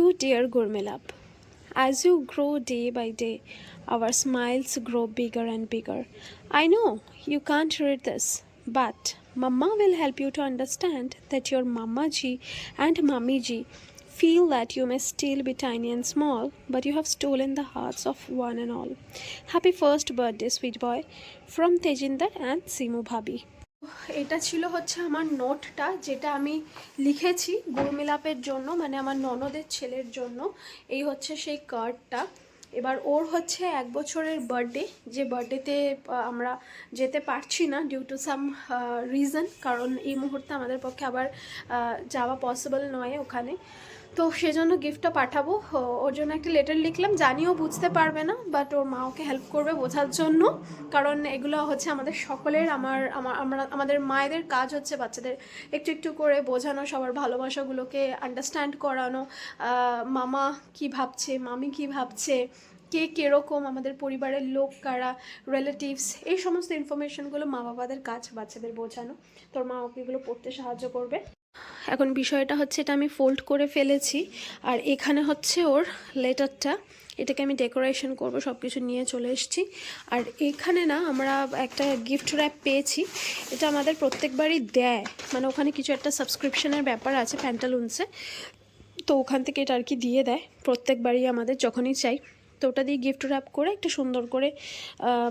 To dear Gurmilap, as you grow day by day, our smiles grow bigger and bigger. I know you can't read this, but Mama will help you to understand that your Mama ji and Mummy ji feel that you may still be tiny and small, but you have stolen the hearts of one and all. Happy first birthday, sweet boy, from Tejinder and Simu Bhabi. এটা ছিল হচ্ছে আমার নোটটা, যেটা আমি লিখেছি গুরুমিলাপের জন্য মানে আমার ননদের ছেলের জন্য। এই হচ্ছে সেই কার্ডটা এবার ওর হচ্ছে এক বছরের বার্থডে যে বার্থডেতে আমরা যেতে পারছি না ডিউ টু সাম রিজন কারণ এই মুহূর্তে আমাদের পক্ষে আবার যাওয়া পসিবল নয় ওখানে। তো সেজন্য গিফটটা পাঠাবো। ওর জন্য একটা লেটার লিখলাম, জানিও বুঝতে পারবে না বাট ওর মা ওকে হেল্প করবে বোঝার জন্য। কারণ এগুলো হচ্ছে আমাদের সকলের, আমার, আমরা আমাদের মায়েদের কাজ হচ্ছে বাচ্চাদের একটু একটু করে বোঝানো, সবার ভালোবাসাগুলোকে আন্ডারস্ট্যান্ড করানো। মামা কি ভাবছে, মামি কি ভাবছে কে কীরকম আমাদের পরিবারের লোক, কারা রিলেটিভস এই সমস্ত ইনফরমেশনগুলো মা বাবাদের কাজ বাচ্চাদের বোঝানো। তোর মা ওকে এগুলো পড়তে সাহায্য করবে। এখন বিষয়টা হচ্ছে এটা আমি ফোল্ড করে ফেলেছি। আর এখানে হচ্ছে ওর লেটারটা এটাকে আমি ডেকোরেশন করব সব কিছু নিয়ে চলে এসেছি। আর এখানে না আমরা একটা গিফট র্যাপ পেয়েছি। এটা আমাদের প্রত্যেকবারই দেয়। মানে ওখানে কিছু একটা সাবস্ক্রিপশনের ব্যাপার আছে প্যান্টালুন্সে তো ওখান থেকে এটা আর কি দিয়ে দেয়। প্রত্যেকবারই আমাদের যখনই চাই। তো ওটা দিয়ে গিফট র্যাপ করে একটা সুন্দর করে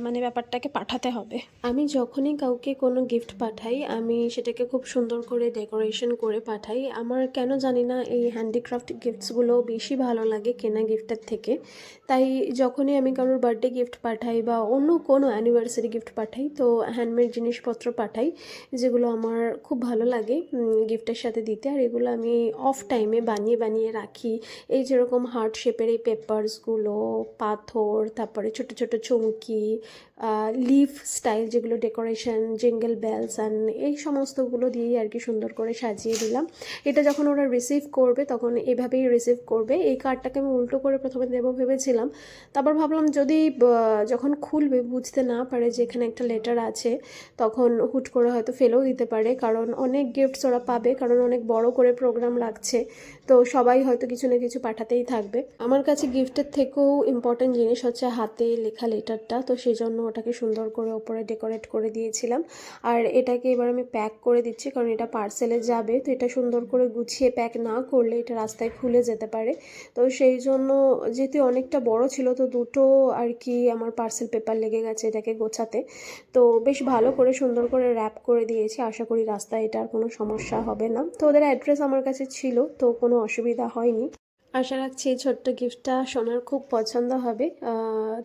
মানে ব্যাপারটাকে পাঠাতে হবে। আমি যখনই কাউকে কোনো গিফট পাঠাই, আমি সেটাকে খুব সুন্দর করে ডেকোরেশন করে পাঠাই। আমার কেন জানি না এই হ্যান্ডিক্রাফট গিফটসগুলো বেশি ভালো লাগে কেনা গিফটের থেকে। তাই যখনই আমি কারোর বার্থডে গিফট পাঠাই বা অন্য কোনো অ্যানিভার্সারি গিফট পাঠাই, তো হ্যান্ডমেড জিনিসপত্র পাঠাই, যেগুলো আমার খুব ভালো লাগে গিফটের সাথে দিতে। আর এগুলো আমি অফ টাইমে বানিয়ে বানিয়ে রাখি। এই যেরকম হার্ট শেপের এই পেপারসগুলো পাথর তারপরে ছোট ছোট চুমকি লিফ স্টাইল যেগুলো ডেকোরেশন জেঙ্গেল বেলস অ্যান্ড এই সমস্তগুলো দিয়েই আর কি সুন্দর করে সাজিয়ে দিলাম। এটা যখন ওরা রিসিভ করবে তখন এভাবেই রিসিভ করবে। এই কার্ডটাকে আমি উল্টো করে প্রথমে দেবো ভেবেছিলাম। তারপর ভাবলাম যদি যখন খুলবে বুঝতে না পারে যে এখানে একটা লেটার আছে, তখন হুট করে হয়তো ফেলেও দিতে পারে। কারণ অনেক গিফটস ওরা পাবে, কারণ অনেক বড় করে প্রোগ্রাম লাগছে। তো সবাই হয়তো কিছু না কিছু পাঠাতেই থাকবে। আমার কাছে গিফটের থেকেও ইম্পর্টেন্ট জিনিস হচ্ছে হাতে লেখা লেটারটা তো সেই জন্য ওটাকে সুন্দর করে ওপরে ডেকোরেট করে দিয়েছিলাম। আর এটাকে এবার আমি প্যাক করে দিচ্ছি, কারণ এটা পার্সেলে যাবে। তো এটা সুন্দর করে গুছিয়ে প্যাক না করলে এটা রাস্তায় খুলে যেতে পারে। তো সেই জন্য যেহেতু অনেকটা বড় ছিল, তো দুটো আর কি আমার পার্সেল পেপার লেগে গেছে এটাকে গোছাতে। তো বেশ ভালো করে সুন্দর করে র্যাপ করে দিয়েছি। আশা করি রাস্তায় এটার কোনো সমস্যা হবে না। তো ওদের অ্যাড্রেস আমার কাছে ছিল, তো কোনো অসুবিধা হয়নি। আশা রাখছি এই ছোট্ট গিফটটা সোনার খুব পছন্দ হবে।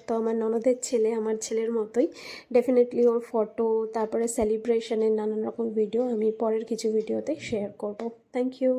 তো আমার ননদের ছেলে, আমার ছেলের মতোই। ডেফিনেটলি ওর ফটো তারপরে সেলিব্রেশনের নানান রকম ভিডিও আমি পরের কিছু ভিডিওতে শেয়ার করব। Thank you